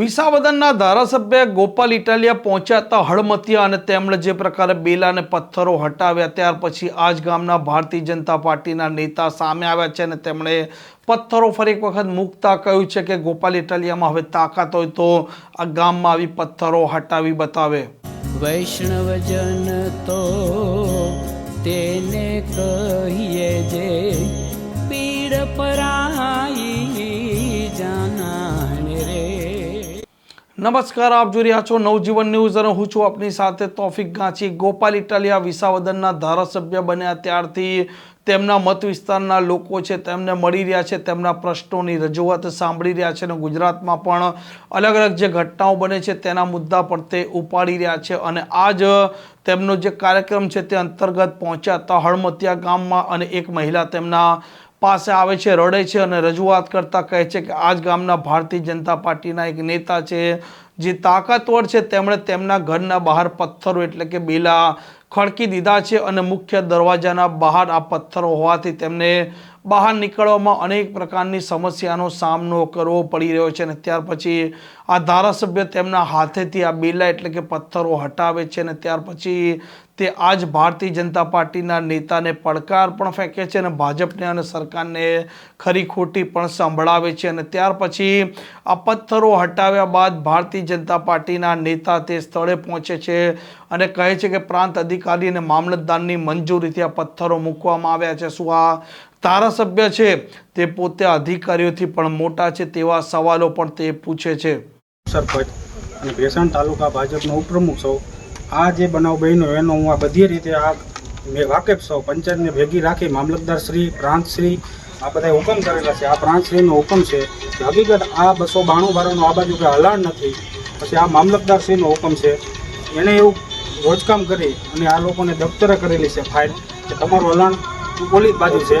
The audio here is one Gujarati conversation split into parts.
વિસાવદનના ધારાસભ્ય ગોપાલ ઇટાલિયા પહોંચ્યા હતા હળમતિયા અને તેમણે જે પ્રકારે બેલા અને પથ્થરો હટાવ્યા ત્યાર પછી આજ ગામના ભારતીય જનતા પાર્ટીના નેતા સામે આવ્યા છે અને તેમણે પથ્થરો ફરી એક વખત મૂકતા કહ્યું છે કે ગોપાલ ઇટાલિયામાં હવે તાકાત હોય તો આ ગામમાં આવી પથ્થરો હટાવી બતાવે. વૈષ્ણવજન તો તેને કહીએ જે પીડ પરાઈ જાનાને રે. નમસ્કાર, આપ જોઈ રહ્યા છો નવજીવન ન્યૂઝ અને હું છું આપની સાથે તોફિક ગાંચી. ગોપાલ ઇટાલિયા વિસાવદનના ધારાસભ્ય બન્યા ત્યારથી તેમના મત વિસ્તારના લોકો છે, તેમને મળી રહ્યા છે, તેમના પ્રશ્નોની રજૂઆત સાંભળી રહ્યા છે અને ગુજરાતમાં પણ અલગ અલગ જે ઘટનાઓ બને છે, તેના મુદ્દા પર તે ઉપાડી રહ્યા છે અને આજ તેમનો જે કાર્યક્રમ છે, તે અંતર્ગત પહોંચ્યા હતા હળમતિયા ગામમાં અને એક મહિલા તેમના પાસે આવે છે, રડે છે અને રજૂઆત કરતા કહે છે કે આજ ગામના ભારતીય જનતા પાર્ટીના એક નેતા છે. જે તાકાતવર છે, તેમણે તેમના ઘરના બહાર પથ્થરો એટલે કે બેલા ખડકી દીધા છે અને મુખ્ય દરવાજાના બહાર આ પથ્થરો હોવાથી તેમને બહાર નીકળવામાં અનેક પ્રકારની સમસ્યાનો સામનો કરવો પડી રહ્યો છે અને ત્યાર પછી આ ધારાસભ્ય તેમના હાથેથી આ બેલા એટલે કે પથ્થરો હટાવે છે અને ત્યાર પછી તે આજ ભારતીય જનતા પાર્ટીના નેતાને પડકાર પણ ફેંકે છે અને ભાજપને અને સરકારને ખરી ખોટી પણ સંભળાવે છે અને ત્યાર પછી આ પથ્થરો હટાવ્યા બાદ ભારતીય જનતા પાર્ટીના નેતા તે સ્થળે પહોંચે છે અને કહે છે કે પ્રાંત અધિકારી અને મામલતદારની મંજૂરીથી આ પથ્થરો મૂકવામાં આવ્યા છે. શું આ ધારાસભ્ય છે? તે પોતે અધિકારીઓથી પણ મોટા છે તેવા સવાલો પણ તે પૂછે છે. સરપંચ અને ભેસાણ તાલુકા ભાજપનો ઉપપ્રમુખ સૌ. આ જે બનાવ બન્યો એનો હું આ બધી રીતે આ મેં વાકેફ સૌ પંચાયતને ભેગી રાખી મામલતદાર શ્રી, પ્રાંત શ્રી, આ બધા હુકમ કરેલા છે. આ પ્રાંત શ્રીનો હુકમ છે કે હકીકત આ બસો બાણું બારાનું આ બાજુ કંઈ હલાણ નથી, પછી આ મામલતદાર શ્રીનો હુકમ છે. એણે એવું રોજકામ કરી અને આ લોકોને દફતરે કરેલી છે ફાઇલ કે તમારું હલાણ પોલીસ બાજુ છે.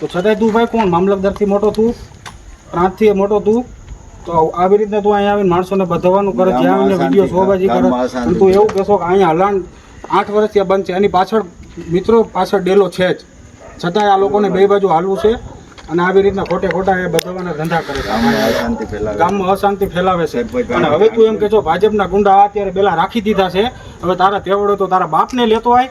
તો છતાંય તું ભાઈ કોણ? મામલતદારથી મોટો તું? પ્રાંતથી મોટો તું? તો આવી રીતના તું અહીંયા આવીને માણસોને બધાવાનું કરે જ્યાં આવીને વીડિયો શોબાજી કરે અને તું એવું કહેશો કે અહીંયા હલાણ આઠ વર્ષથી આ બંધ છે. એની પાછળ મિત્રો પાછળ ડેલો છે જ. છતાંય આ લોકોને બે બાજુ હાલવું છે અને આવી રીતના ખોટે ખોટા એ બધાવાના ધંધા કરે છે. ગામમાં અશાંતિ ફેલાવે. છે. અને હવે તું એમ કે છો ભાજપના ગુંડા અત્યારે પેલા રાખી દીધા છે. હવે તારા તેવડો તો તારા બાપને લેતો આય.